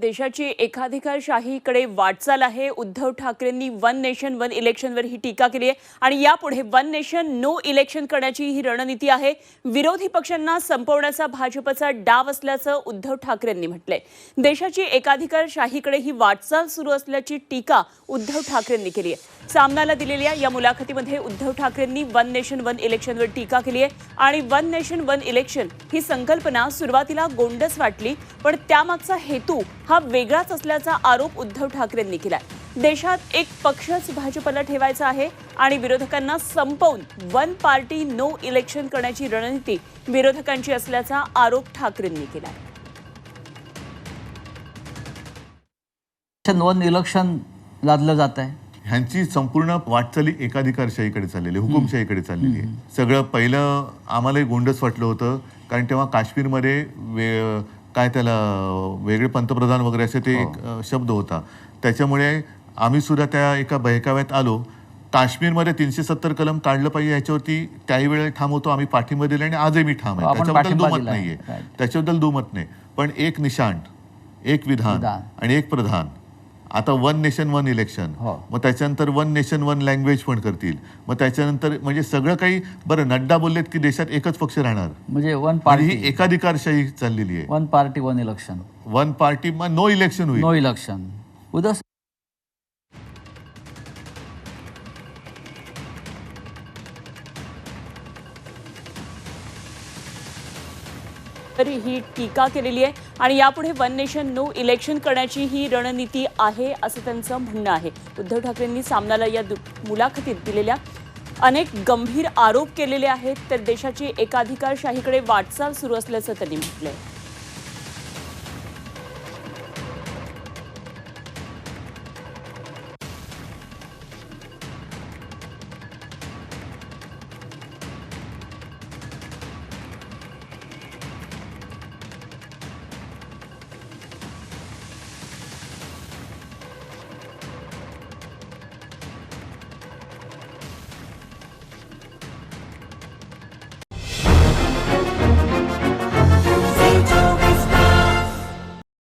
देशाची एकाधिकारशाहीकडे वाटचाल आहे. उद्धव ठाकरेंनी वन नेशन वन इलेक्शनवर ही टीका केली आहे. आणि यापुढे वन नेशन नो इलेक्शन करण्याची ही रणनीती आहे. विरोधी पक्षांना संपवण्याचा भाजपचा डाव असल्याचं उद्धव ठाकरेंनी म्हटलंय. देशाची एकाधिकारशाहीकडे ही वाटचाल सुरू असल्याची टीका उद्धव ठाकरेंनी केली आहे. सामनाला दिलेल्या या मुलाखतीमध्ये उद्धव ठाकरेंनी वन नेशन वन इलेक्शनवर टीका केली आहे. आणि वन नेशन वन इलेक्शन ही संकल्पना सुरुवातीला गोंडस वाटली पण त्यामागचा हेतू हा वेगळाच असल्याचा आरोप उद्धव ठाकरेंनी केलाय. देशात एक पक्षच भाजपला ठेवायचा आहे आणि विरोधकांना संपवून वन पार्टी नो इलेक्शन करण्याची रणनीती विरोधकांची असल्याचा आरोप ठाकरेंनी केलाय. वन इलेक्शन लादलं जात आहे. ह्यांची संपूर्ण वाटचाली एकाधिकारशाहीकडे चाललेली आहे हुकुमशाहीकडे चाललेली आहे. सगळं पहिलं आम्हालाही गोंडस वाटलं होतं कारण तेव्हा काश्मीरमध्ये वे काय त्याला वेगळे पंतप्रधान वगैरे असे ते एक अ, शब्द होता. त्याच्यामुळे आम्ही सुद्धा त्या एका बहकाव्यात आलो. काश्मीरमध्ये तीनशे सत्तर कलम काढलं पाहिजे याच्यावरती त्याही वेळेला ठाम होतो. आम्ही पाठिंबा दिला आणि आजही मी ठाम आहे. आपण त्याच्याबद्दल दुमत. नाहीये. त्याच्याबद्दल दुमत नाही. पण एक निशाण एक विधान. आणि एक प्रधान. आता वन नेशन वन इलेक्शन. मग त्याच्यानंतर वन नेशन वन लँग्वेज पण करतील. मग त्याच्यानंतर म्हणजे सगळं काही बरं नड्डा बोललेत की देशात एकच पक्ष राहणार? म्हणजे वन पार्टी ही एकाधिकारशाही चाललेली आहे. One party one election one party मग नो इलेक्शन होईल. नो इलेक्शन उद्धव ही टीका केलेली आहे. आणि यापुढे वन नेशन नो इलेक्शन करण्याची ही रणनीती आहे असं त्यांचं म्हणणं आहे. उद्धव ठाकरेंनी सामनाला या दु- मुलाखतीत दिलेल्या अनेक गंभीर आरोप केलेले आहेत तर देशाची एकाधिकारशाहीकडे वाटचाल सुरू असल्याचं त्यांनी म्हटलंय.